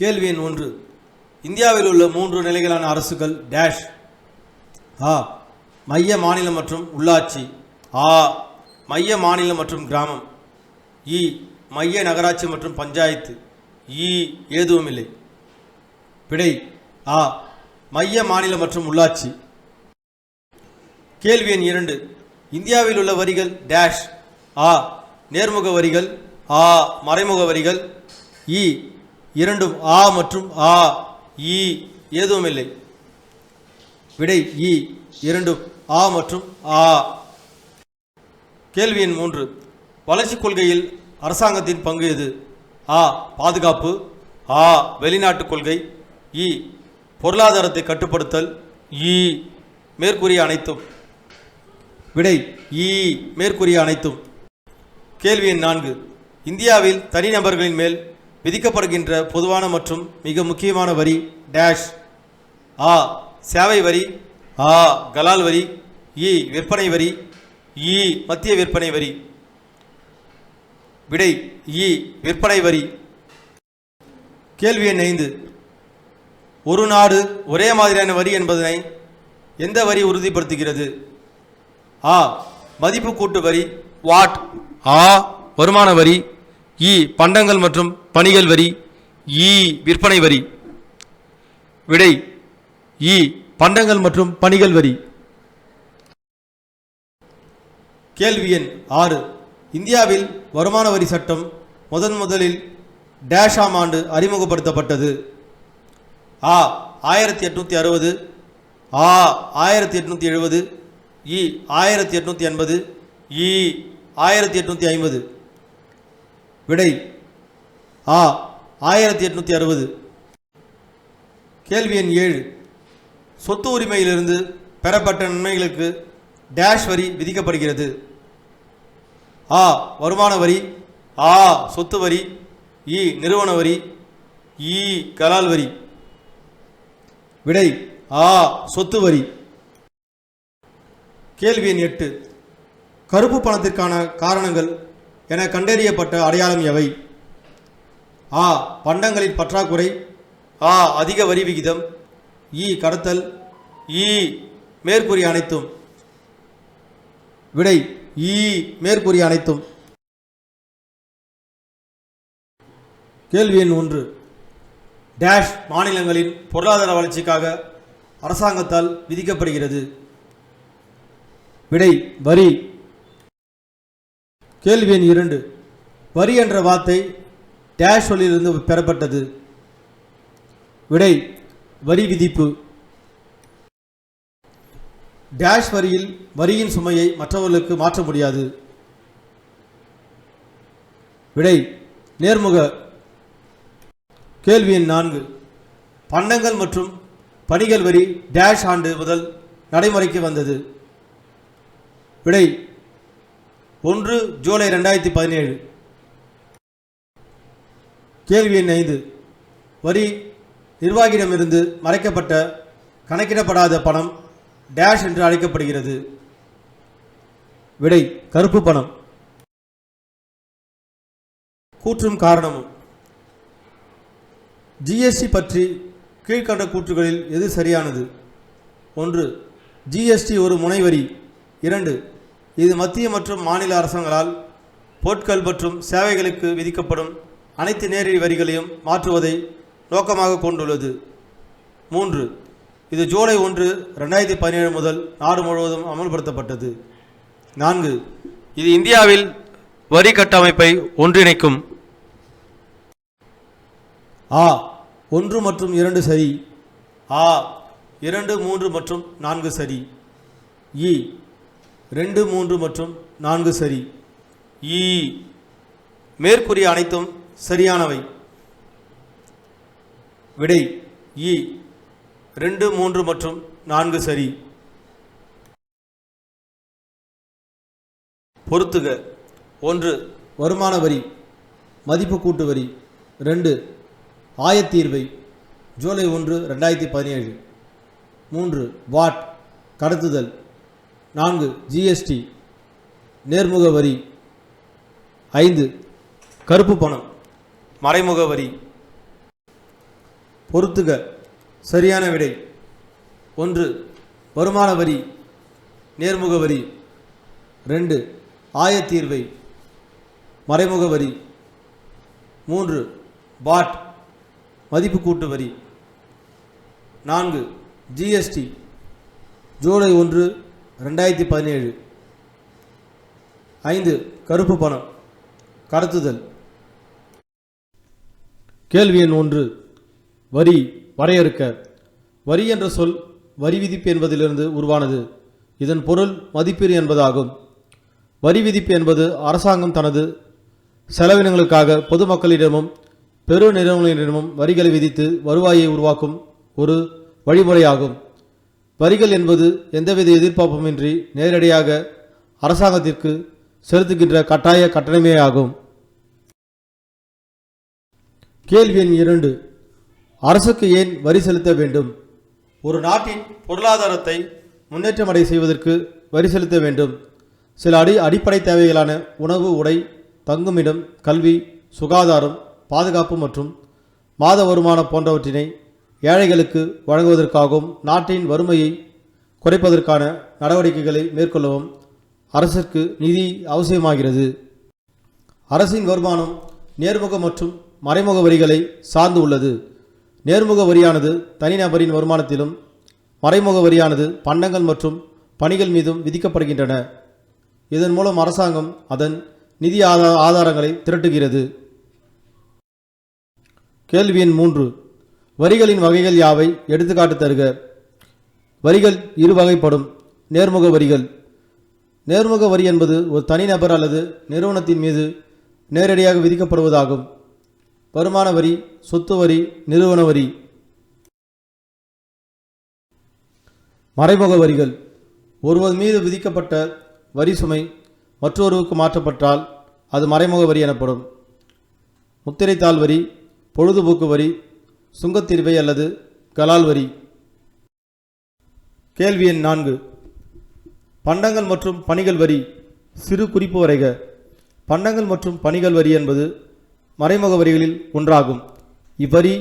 கேள்வி எண் ஒன்று. இந்தியாவில் உள்ள மூன்று நிலைகளான அரசுகள் டேஷ். ஆ மைய மாநிலம் மற்றும் உள்ளாட்சி. ஆ மைய மாநிலம் மற்றும் கிராமம். இ மைய நகராட்சி மற்றும் பஞ்சாயத்து. இ ஏதுவுமில்லை. விடை ஆ மைய மாநிலம் மற்றும் உள்ளாட்சி. கேள்வி எண் இரண்டு. இந்தியாவில் உள்ள வரிகள் டேஷ். ஆ நேர்முக வரிகள். ஆ மறைமுக வரிகள். இ இரண்டும் ஆ மற்றும் ஆ இ இல்லை விடை இ இரண்டும் ஆ மற்றும் ஆ. கேள்வி எண் மூன்று. வளர்ச்சிக் கொள்கையில் அரசாங்கத்தின் பங்கு எது? ஆ பாதுகாப்பு. ஆ வெளிநாட்டுக் கொள்கை. இ பொருளாதாரத்தை கட்டுப்படுத்தல். இ மேற்கூறிய அனைத்தும். விடை இ மேற்கூறிய அனைத்தும். கேள்வி எண் நான்கு. இந்தியாவில் தனிநபர்களின் மேல் விதிக்கப்படுகின்ற பொதுவான மற்றும் மிக முக்கியமான வரி டேஷ் ஆ சேவை வரி. ஆ கலால் வரி. இ விற்பனை வரி. இ மத்திய விற்பனை வரி. விடை இ விற்பனை வரி. கேள்வி எண் ஐந்து. ஒரு நாடு ஒரே மாதிரியான வரி என்பதனை எந்த வரி உறுதிப்படுத்துகிறது? ஆ மதிப்பு கூட்டு வரி. வாட்? ஆ வருமான வரி. இ பண்டங்கள் மற்றும் பணிகள் வரி இ விற்பனை வரி விடை இ பண்டங்கள் மற்றும் பணிகள் வரி. கேள்வி எண் ஆறு. இந்தியாவில் வருமான வரி சட்டம் முதன் முதலில் டேஷாம் ஆண்டு அறிமுகப்படுத்தப்பட்டது. ஆ ஆயிரத்தி எட்நூற்றி அறுபது. ஆ ஆயிரத்தி எட்நூற்றி எழுபது. இ ஆயிரத்தி எட்நூற்றி எண்பது. இ ஆயிரத்தி எட்நூற்றி ஐம்பது. விடை ஆ ஆயிரத்தி எட்நூற்றி அறுபது. கேள்வி எண் ஏழு. சொத்து உரிமையிலிருந்து பெறப்பட்ட நன்மைகளுக்கு டேஷ் வரி விதிக்கப்படுகிறது. ஆ வருமான வரி. ஆ சொத்து வரி. இ நிறுவன வரி. இ கலால் வரி. விடை ஆ சொத்து வரி. கேள்வி எண் எட்டு. கருப்பு பணத்திற்கான காரணங்கள் என கண்டறியப்பட்ட அடையாளம் எவை? ஆ பண்டங்களின் பற்றாக்குறை. ஆ அதிக வரி விகிதம். இ கடத்தல். இ மேற்கூறிய அனைத்தும். விடை இ மேற்கூறிய அனைத்தும். கேள்வி எண் ஒன்று. டேஷ் மாநிலங்களின் பொருளாதார வளர்ச்சிக்காக அரசாங்கத்தால் விதிக்கப்படுகிறது. விடை வரி. கேள்வி எண் இரண்டு. வரி என்ற வார்த்தை டேஷ் வழியிலிருந்து பெறப்பட்டது. விடை வரி விதிப்பு. டேஷ் வரியில் வரியின் சுமையை மற்றவர்களுக்கு மாற்ற முடியாது. விடை நேர்முக. கேள்வி எண் நான்கு. பண்டங்கள் மற்றும் பணிகள் வரி டேஷ் ஆண்டு முதல் நடைமுறைக்கு வந்தது. விடை ஒன்று ஜூலை ரெண்டாயிரத்தி பதினேழு. கேள்வி எண் ஐந்து. வரி நிர்வாகியிடமிருந்து மறைக்கப்பட்ட கணக்கிடப்படாத பணம் டேஷ் என்று அழைக்கப்படுகிறது. விடை கருப்பு பணம். கூற்றும் காரணமும். ஜிஎஸ்டி பற்றி கீழ்க்கண்ட கூற்றுகளில் எது சரியானது? ஒன்று ஜிஎஸ்டி ஒரு முனைவரி. இரண்டு இது மத்திய மற்றும் மாநில அரசாங்களால் பொருட்கள் மற்றும் சேவைகளுக்கு விதிக்கப்படும் அனைத்து நேரடி வரிகளையும் மாற்றுவதை நோக்கமாக கொண்டுள்ளது. மூன்று இது ஜூலை ஒன்று ரெண்டாயிரத்தி பதினேழு முதல் நாடு முழுவதும் அமல்படுத்தப்பட்டது. நான்கு இது இந்தியாவில் வரி கட்டமைப்பை ஒன்றிணைக்கும். ஆ ஒன்று மற்றும் இரண்டு சரி. ஆ இரண்டு மூன்று மற்றும் நான்கு சரி. இ ரெண்டு மூன்று மற்றும் நான்கு சரி. இ மேற்கூறிய அனைத்தும் சரியானவை. விடை இ ரெண்டு மூன்று மற்றும் நான்கு சரி. பொறுத்துக. ஒன்று வருமான வரி. மதிப்பு கூட்டு வரி. ரெண்டு ஆயத்தீர்வை. ஜூலை ஒன்று ரெண்டாயிரத்தி பதினேழு. மூன்று வாட். கடத்துதல். நான்கு ஜிஎஸ்டி நேர்முக வரி. ஐந்து கருப்பு பணம். மறைமுக வரி பொறுத்துக சரியான விடை. ஒன்று வருமான வரி. நேர்முக வரி. ரெண்டு ஆயத்தீர்வை. மறைமுக வரி. மூன்று பாட். மதிப்பு கூட்டு வரி. நான்கு ஜிஎஸ்டி. ஜூலை ஒன்று ரெண்டாயிரத்தி பதினேழு. ஐந்து கருப்பு பணம். கடத்துதல். கேள்வி எண் ஒன்று. வரி வரையறுக்க. வரி என்ற சொல் வரி விதிப்பு என்பதிலிருந்து உருவானது. இதன் பொருள் மதிப்பீடு என்பதாகும். வரி விதிப்பு என்பது அரசாங்கம் தனது செலவினங்களுக்காக பொதுமக்களிடமும் பெரு நிறுவனங்களிடமும் வரிகளை விதித்து வருவாயை உருவாக்கும் ஒரு வழிமுறையாகும். வரிகள் என்பது எந்தவித எதிர்பார்ப்புமின்றி நேரடியாக அரசாங்கத்திற்கு செலுத்துகின்ற கட்டாய கட்டணமே ஆகும் கேள்வி எண் இரண்டு. அரசுக்கு ஏன் வரி செலுத்த வேண்டும்? ஒரு நாட்டின் பொருளாதாரத்தை முன்னேற்றமடை செய்வதற்கு வரி செலுத்த வேண்டும். சில அடி அடிப்படை தேவைகளான உணவு உடை தங்குமிடம் கல்வி சுகாதாரம் பாதுகாப்பு மற்றும் மாத வருமானம் போன்றவற்றினை ஏழைகளுக்கு வழங்குவதற்காகவும் நாட்டின் வறுமையை குறைப்பதற்கான நடவடிக்கைகளை மேற்கொள்ளவும் அரசிற்கு நிதி அவசியமாகிறது. அரசின் வருமானம் நேர்முக மற்றும் மறைமுக வரிகளை சார்ந்து உள்ளது. நேர்முக வரியானது தனிநபரின் வருமானத்திலும் மறைமுக வரியானது பண்டங்கள் மற்றும் பணிகள் மீதும் விதிக்கப்படுகின்றன. இதன் மூலம் அரசாங்கம் அதன் நிதி ஆதா ஆதாரங்களை திரட்டுகிறது. கேள்வி எண் மூன்று. வரிகளின் வகைகள் யாவை? எடுத்துக்காட்டு தருக. வரிகள் இரு வகைப்படும் நேர்முக வரிகள். நேர்முக வரி என்பது ஒரு தனிநபர் அல்லது நிறுவனத்தின் மீது நேரடியாக விதிக்கப்படுவதாகும். வருமான வரி சொத்து வரி நிறுவன வரி. மறைமுக வரிகள். ஒருவர் மீது விதிக்கப்பட்ட வரி சுமை மற்றொருவருக்கு மாற்றப்பட்டால் அது மறைமுக வரி எனப்படும். முத்திரைத்தாள் வரி பொழுதுபோக்கு வரி சுங்கத்தீர்வை அல்லது கலால் வரி. கேள்வி எண் நான்கு. பண்டங்கள் மற்றும் பணிகள் வரி. சிறு குறிப்பு வரைக. பண்டங்கள் மற்றும் பணிகள் வரி என்பது மறைமுக வரிகளில் ஒன்றாகும். இவ்வரி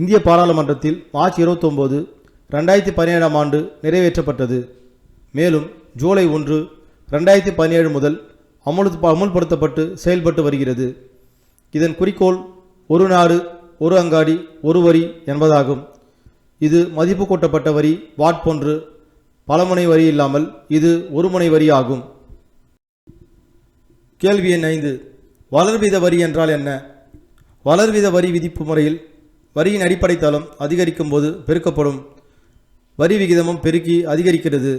இந்திய பாராளுமன்றத்தில் மார்ச் 29 ரெண்டாயிரத்தி பதினேழாம் ஆண்டு நிறைவேற்றப்பட்டது. மேலும் ஜூலை ஒன்று ரெண்டாயிரத்தி பதினேழு முதல் அமுல் அமுல்படுத்தப்பட்டு செயல்பட்டு வருகிறது. இதன் குறிக்கோள் ஒரு நாடு ஒரு அங்காடி ஒரு வரி என்பதாகும். இது மதிப்பு கூட்டப்பட்ட வரி வாட் போன்று பலமுனை வரி இல்லாமல் இது ஒரு முனை வரி ஆகும். கேள்வி எண் ஐந்து. வளர்வீத வரி என்றால் என்ன? வளர்வீத வரி விதிப்பு முறையில் வரியின் அடிப்படை தளம் அதிகரிக்கும் போது பெருக்கப்படும். வரி விகிதமும் பெருக்கி அதிகரிக்கிறது.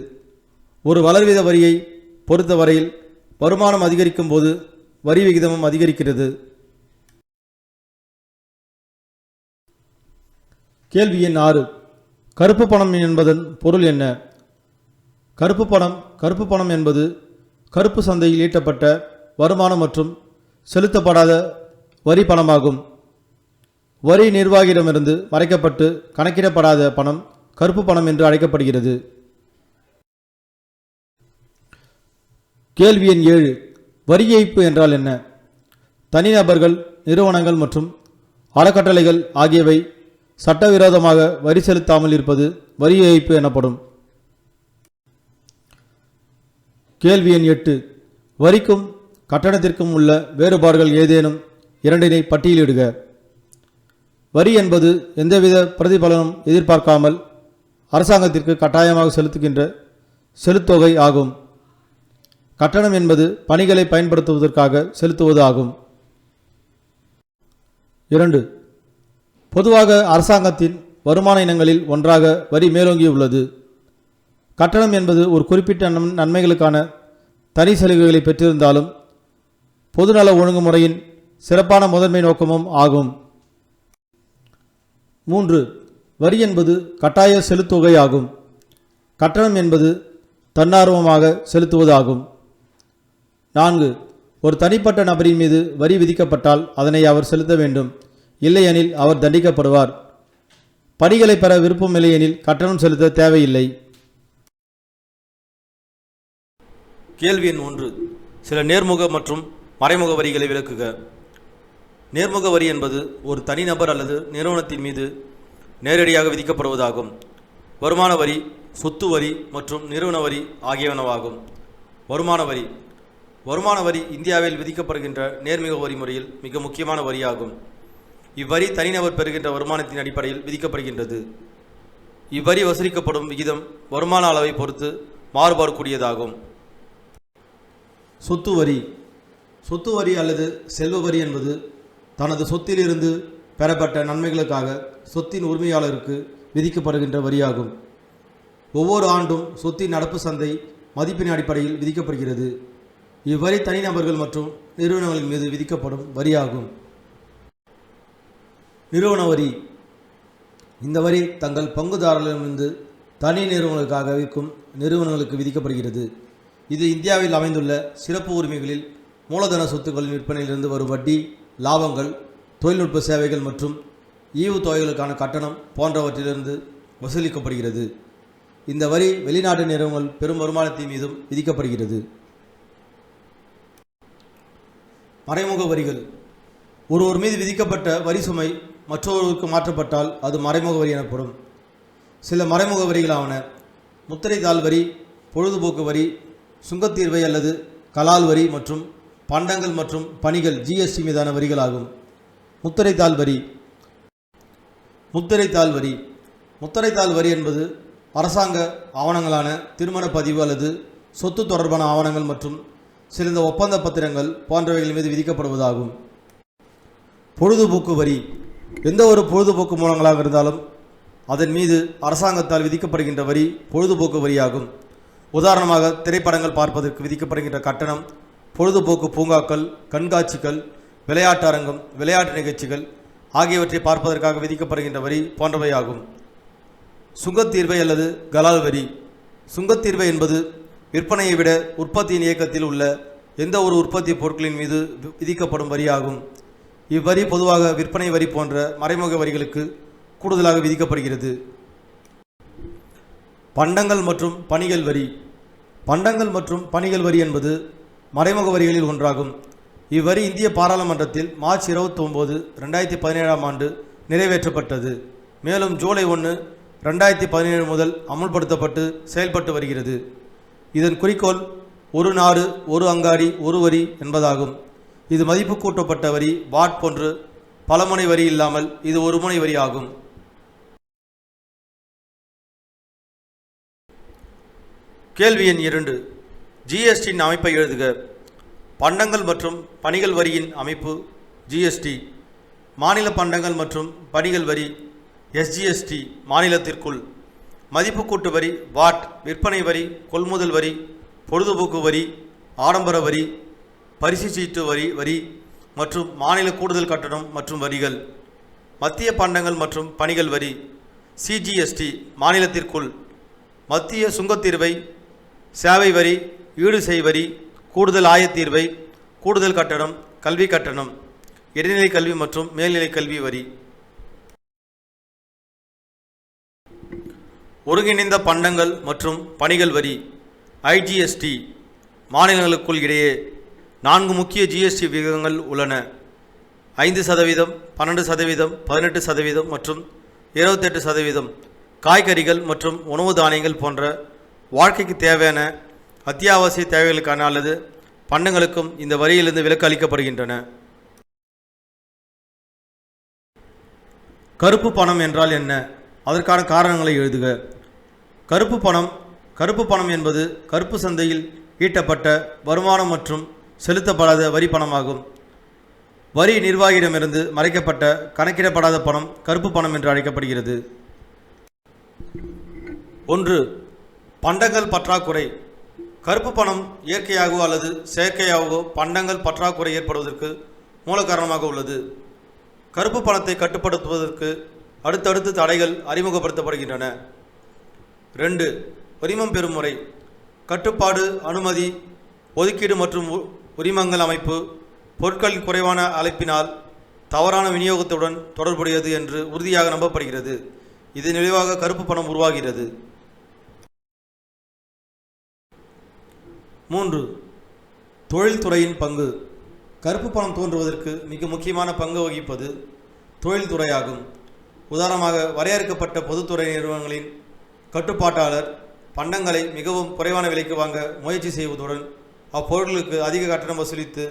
ஒரு வளர்வீத வரியை பொறுத்தவரையில் வருமானம் அதிகரிக்கும் போது வரி விகிதமும் அதிகரிக்கிறது. கேள்வி எண் ஆறு. கருப்பு பணம் என்பதன் பொருள் என்ன? கருப்பு பணம் கருப்பு பணம் என்பது கருப்பு சந்தையில் ஈட்டப்பட்ட வருமானம் மற்றும் செலுத்தப்படாத வரி பணமாகும். வரி நிர்வாகியிடமிருந்து மறைக்கப்பட்டு கணக்கிடப்படாத பணம் கருப்பு பணம் என்று அழைக்கப்படுகிறது. கேள்வி எண் ஏழு. வரி ஏய்ப்பு என்றால் என்ன? தனிநபர்கள் நிறுவனங்கள் மற்றும் அறக்கட்டளைகள் ஆகியவை சட்டவிரோதமாக வரி செலுத்தாமல் இருப்பது வரி ஏய்ப்பு எனப்படும். கேள்வி எண் எட்டு. வரிக்கும் கட்டணத்திற்கும் உள்ள வேறுபாடுகள் ஏதேனும்? இரண்டினை பட்டியலிடுக. வரி என்பது எந்தவித பிரதிபலனும் எதிர்பார்க்காமல் அரசாங்கத்திற்கு கட்டாயமாக செலுத்துகின்ற செலுத்தொகை ஆகும். கட்டணம் என்பது பணிகளை பயன்படுத்துவதற்காக செலுத்துவது ஆகும். இரண்டு பொதுவாக அரசாங்கத்தின் வருமான இனங்களில் ஒன்றாக வரி மேலோங்கியுள்ளது. கட்டணம் என்பது ஒரு குறிப்பிட்ட நன் நன்மைகளுக்கான தனி சலுகைகளை பெற்றிருந்தாலும் பொதுநல ஒழுங்குமுறையின் சிறப்பான முதன்மை நோக்கமும் ஆகும். மூன்று வரி என்பது கட்டாய செலுத்தொகை ஆகும் கட்டணம் என்பது தன்னார்வமாக செலுத்துவதாகும். நான்கு ஒரு தனிப்பட்ட நபரின் மீது வரி விதிக்கப்பட்டால் அதனை அவர் செலுத்த வேண்டும். இல்லையெனில் அவர் தண்டிக்கப்படுவார். பணிகளை பெற விருப்பம் இல்லையெனில் கட்டணம் செலுத்த தேவையில்லை. கேள்வி எண் ஒன்று. சில நேர்முக மற்றும் மறைமுக வரிகளை விளக்குக. நேர்முக வரி என்பது ஒரு தனிநபர் அல்லது நிறுவனத்தின் மீது நேரடியாக விதிக்கப்படுவதாகும். வருமான வரி சொத்து வரி மற்றும் நிறுவன வரி ஆகியவனவாகும் வருமான வரி. வருமான வரி இந்தியாவில் விதிக்கப்படுகின்ற நேர்முக வரி முறையில் மிக முக்கியமான வரியாகும். இவ்வரி தனிநபர் பெறுகின்ற வருமானத்தின் அடிப்படையில் விதிக்கப்படுகின்றது. இவ்வரி வசூலிக்கப்படும் விகிதம் வருமான அளவை பொறுத்து மாறுபாடக்கூடியதாகும். சொத்து வரி. சொத்து வரி அல்லது செல்வ வரி என்பது தனது சொத்திலிருந்து பெறப்பட்ட நன்மைகளுக்காக சொத்தின் உரிமையாளருக்கு விதிக்கப்படுகின்ற வரியாகும். ஒவ்வொரு ஆண்டும் சொத்தின் நடப்பு சந்தை மதிப்பின் அடிப்படையில் விதிக்கப்படுகிறது. இவ்வரி தனிநபர்கள் மற்றும் நிறுவனங்களின் மீது விதிக்கப்படும் வரியாகும். நிறுவன வரி. இந்த வரி தங்கள் பங்குதாரர்களிடமிருந்து தனி நிறுவனங்களுக்காக விற்கும் நிறுவனங்களுக்கு விதிக்கப்படுகிறது. இது இந்தியாவில் அமைந்துள்ள சிறப்பு உரிமைகளில் மூலதன சொத்துக்களின் விற்பனையிலிருந்து வரும் வட்டி லாபங்கள் தொழில்நுட்ப சேவைகள் மற்றும் ஈவுத்தொகைகளுக்கான கட்டணம் போன்றவற்றிலிருந்து வசூலிக்கப்படுகிறது. இந்த வரி வெளிநாட்டு நிறுவனங்கள் பெரும் வருமானத்தின் மீதும் விதிக்கப்படுகிறது. மறைமுக வரிகள். ஒருவர் மீது விதிக்கப்பட்ட வரி சுமை மற்றொருவருக்கு மாற்றப்பட்டால் அது மறைமுக வரி எனப்படும். சில மறைமுக வரிகளாவன முத்திரைத்தாள் வரி பொழுதுபோக்கு வரி சுங்கத்தீர்வை அல்லது கலால் வரி மற்றும் பண்டங்கள் மற்றும் பணிகள் ஜிஎஸ்டி மீதான வரிகளாகும். முத்திரைத்தாள் வரி. முத்திரைத்தாள் வரி. முத்திரைத்தாள் வரி என்பது அரசாங்க ஆவணங்களான திருமண பதிவு அல்லது சொத்து தொடர்பான ஆவணங்கள் மற்றும் சிறந்த ஒப்பந்த பத்திரங்கள் போன்றவைகள் மீது விதிக்கப்படுவதாகும். பொழுதுபோக்கு வரி. எந்த ஒரு பொழுதுபோக்கு மூலங்களாக இருந்தாலும் அதன் மீது அரசாங்கத்தால் விதிக்கப்படுகின்ற வரி பொழுதுபோக்கு வரியாகும். உதாரணமாக திரைப்படங்கள் பார்ப்பதற்கு விதிக்கப்படுகின்ற கட்டணம் பொழுதுபோக்கு பூங்காக்கள் கண்காட்சிகள் விளையாட்டு அரங்கம் விளையாட்டு நிகழ்ச்சிகள் ஆகியவற்றை பார்ப்பதற்காக விதிக்கப்படுகின்ற வரி போன்றவையாகும். சுங்கத்தீர்வை அல்லது கலால் வரி. சுங்கத்தீர்வை என்பது விற்பனையை விட உற்பத்தியின் இயக்கத்தில் உள்ள எந்த ஒரு உற்பத்தி பொருட்களின் மீது வி- விதிக்கப்படும் வரியாகும். இவ்வரி பொதுவாக விற்பனை வரி போன்ற மறைமுக வரிகளுக்கு கூடுதலாக விதிக்கப்படுகிறது. பண்டங்கள் மற்றும் பணிகள் வரி. பண்டங்கள் மற்றும் பணிகள் வரி என்பது மறைமுக வரிகளில் ஒன்றாகும். இவ்வரி இந்திய பாராளுமன்றத்தில் மார்ச் 29 ரெண்டாயிரத்தி பதினேழாம் ஆண்டு நிறைவேற்றப்பட்டது. மேலும் ஜூலை ஒன்று ரெண்டாயிரத்தி பதினேழு முதல் அமுல்படுத்தப்பட்டு செயல்பட்டு வருகிறது. இதன் குறிக்கோள் ஒரு நாடு ஒரு அங்காடி ஒரு வரி என்பதாகும். இது மதிப்பு கூட்டப்பட்ட வரி வாட் போன்று பலமுனை வரி இல்லாமல் இது ஒரு முனை வரி ஆகும். கேள்வி எண் இரண்டு. ஜிஎஸ்டியின் அமைப்பை எழுதுக. பண்டங்கள் மற்றும் பணிகள் வரியின் அமைப்பு ஜிஎஸ்டி மாநில பண்டங்கள் மற்றும் பணிகள் வரி எஸ்ஜிஎஸ்டி மாநிலத்திற்குள். மதிப்பு கூட்டு வரி வாட் விற்பனை வரி கொள்முதல் வரி பொழுதுபோக்கு வரி ஆடம்பர வரி பரிசு சீட்டு வரி வரி மற்றும் மாநில கூடுதல் கட்டணம் மற்றும் வரிகள். மத்திய பண்டங்கள் மற்றும் பணிகள் வரி சிஜிஎஸ்டி மாநிலத்திற்குள். மத்திய சுங்கத்தீர்வை சேவை வரி ஈடுசெய் வரி கூடுதல் ஆயத்தீர்வை கூடுதல் கட்டணம் கல்வி கட்டணம் இடைநிலை கல்வி மற்றும் மேல்நிலை கல்வி வரி. ஒருங்கிணைந்த பண்டங்கள் மற்றும் பணிகள் வரி ஐஜிஎஸ்டி மாநிலங்களுக்குள் இடையே நான்கு முக்கிய ஜிஎஸ்டி விகிதங்கள் உள்ளன. ஐந்து சதவீதம் பன்னெண்டு சதவீதம் பதினெட்டு சதவீதம் மற்றும் இருபத்தெட்டு சதவீதம் காய்கறிகள் மற்றும் உணவு தானியங்கள் போன்ற வாழ்க்கைக்கு தேவையான அத்தியாவசிய தேவைகளுக்கான அல்லது பண்டங்களுக்கும் இந்த வரியிலிருந்து விலக்கு அளிக்கப்படுகின்றன. கருப்பு பணம் என்றால் என்ன? அதற்கான காரணங்களை எழுதுக. கருப்பு பணம் கருப்பு பணம் என்பது கருப்பு சந்தையில் ஈட்டப்பட்ட வருமானம் மற்றும் செலுத்தப்படாத வரி பணமாகும். வரி நிர்வாகியிடமிருந்து மறைக்கப்பட்ட கணக்கிடப்படாத பணம் கருப்பு பணம் என்று அழைக்கப்படுகிறது. ஒன்று பண்டங்கள் பற்றாக்குறை. கருப்பு பணம் இயற்கையாகவோ அல்லது செயற்கையாகவோ பண்டங்கள் பற்றாக்குறை ஏற்படுவதற்கு மூல காரணமாக உள்ளது. கருப்பு பணத்தை கட்டுப்படுத்துவதற்கு அடுத்தடுத்து தடைகள் அறிமுகப்படுத்தப்படுகின்றன. ரெண்டு உரிமம் பெறும் முறை. கட்டுப்பாடு அனுமதி ஒதுக்கீடு மற்றும் உ- உரிமங்கள் அமைப்பு பொருட்களின் குறைவான அழைப்பினால் தவறான விநியோகத்துடன் தொடர்புடையது என்று உறுதியாக நம்பப்படுகிறது. இதன் விளைவாக கருப்பு பணம் உருவாகிறது. மூன்று தொழில்துறையின் பங்கு. கருப்பு பணம் தோன்றுவதற்கு மிக முக்கியமான பங்கு வகிப்பது தொழில்துறையாகும். உதாரணமாக வரையறுக்கப்பட்ட பொதுத்துறை நிறுவனங்களின் கட்டுப்பாட்டாளர் பண்டங்களை மிகவும் குறைவான விலைக்கு வாங்க முயற்சி செய்வதுடன் அப்பொருட்களுக்கு அதிக கட்டணம் வசூலித்து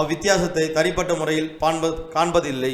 அவ்வித்தியாசத்தை தனிப்பட்ட முறையில் காண்ப காண்பதில்லை.